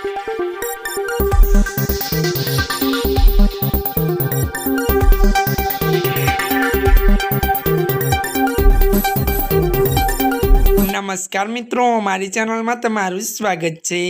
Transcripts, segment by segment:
Thank you. નમસ્કાર મિત્રો, મારી ચેનલમાં તમારું સ્વાગત છે.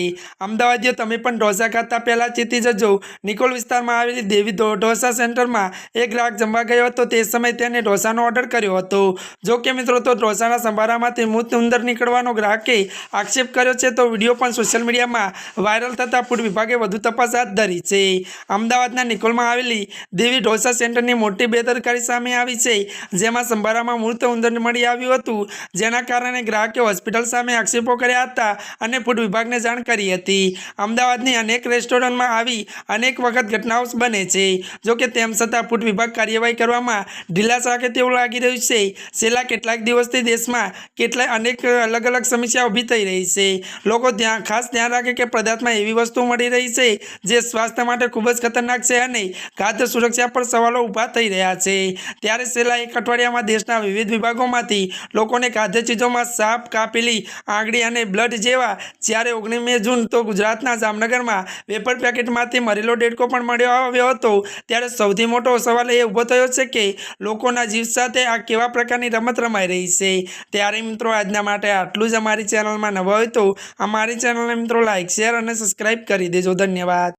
અમદાવાદીઓ તમે પણ ઢોસા ખાતા પહેલાં ચેતી જજો. નિકોલ વિસ્તારમાં આવેલી દેવી ઢોસા સેન્ટરમાં એક ગ્રાહક જમવા ગયો હતો. તે સમયે તેને ઢોસાનો ઓર્ડર કર્યો હતો. જો કે મિત્રો, તો ઢોસાના સંભારામાંથી મૂત ઉંદર નીકળવાનો ગ્રાહકે આક્ષેપ કર્યો છે, તો વીડિયો પણ સોશિયલ મીડિયામાં વાયરલ થતાં ફૂડ વિભાગે વધુ તપાસ હાથ ધરી છે. અમદાવાદના નિકોલમાં આવેલી દેવી ઢોસા સેન્ટરની મોટી બેદરકારી સામે આવી છે, જેમાં સંભારામાં મૃત ઉંદર મળી આવ્યું હતું. જેના કારણે ગ્રાહકે હોસ્પિટલ સામે આક્ષેપો કર્યા હતા અને ફૂડ વિભાગને જાણ કરી હતી. અમદાવાદની અનેક રેસ્ટોરન્ટમાં આવી અનેક વખત ઘટનાઓ બને છે. જોકે તેમ છતાં ફૂડ વિભાગ કાર્યવાહી કરવામાં ઢીલાસ રાખે તેવું લાગી રહ્યું છે. છેલ્લા કેટલાક દિવસથી દેશમાં કેટલાય અનેક અલગ અલગ સમસ્યા ઊભી થઈ રહી છે. લોકો ધ્યાન, ખાસ ધ્યાન રાખે કે પદાર્થમાં એવી વસ્તુ મળી રહી છે જે સ્વાસ્થ્ય માટે ખૂબ જ ખતરનાક છે અને ખાદ્ય સુરક્ષા પર સવાલો ઊભા થઈ રહ્યા છે. ત્યારે છેલ્લા એક અઠવાડિયામાં દેશના વિવિધ વિભાગોમાંથી લોકોને ખાદ્ય ચીજોમાં સાપ કાપેલી આંગળી અને બ્લડ જેવા જ્યારે ઓગણીસમી જૂન તો ગુજરાતના જામનગરમાં વેપર પેકેટમાંથી મરેલો ડેડકો પણ મળ્યો આવ્યો હતો. ત્યારે સૌથી મોટો સવાલ એ ઊભો થયો છે કે લોકોના જીવ સાથે આ કેવા પ્રકારની રમત રમાઈ રહી છે? ત્યારે મિત્રો આજના માટે આટલું જ અમારી ચેનલમાં નવા હોય તો અમારી ચેનલને મિત્રો લાઇક શેર અને સબસ્ક્રાઈબ કરી દેજો. ધન્યવાદ.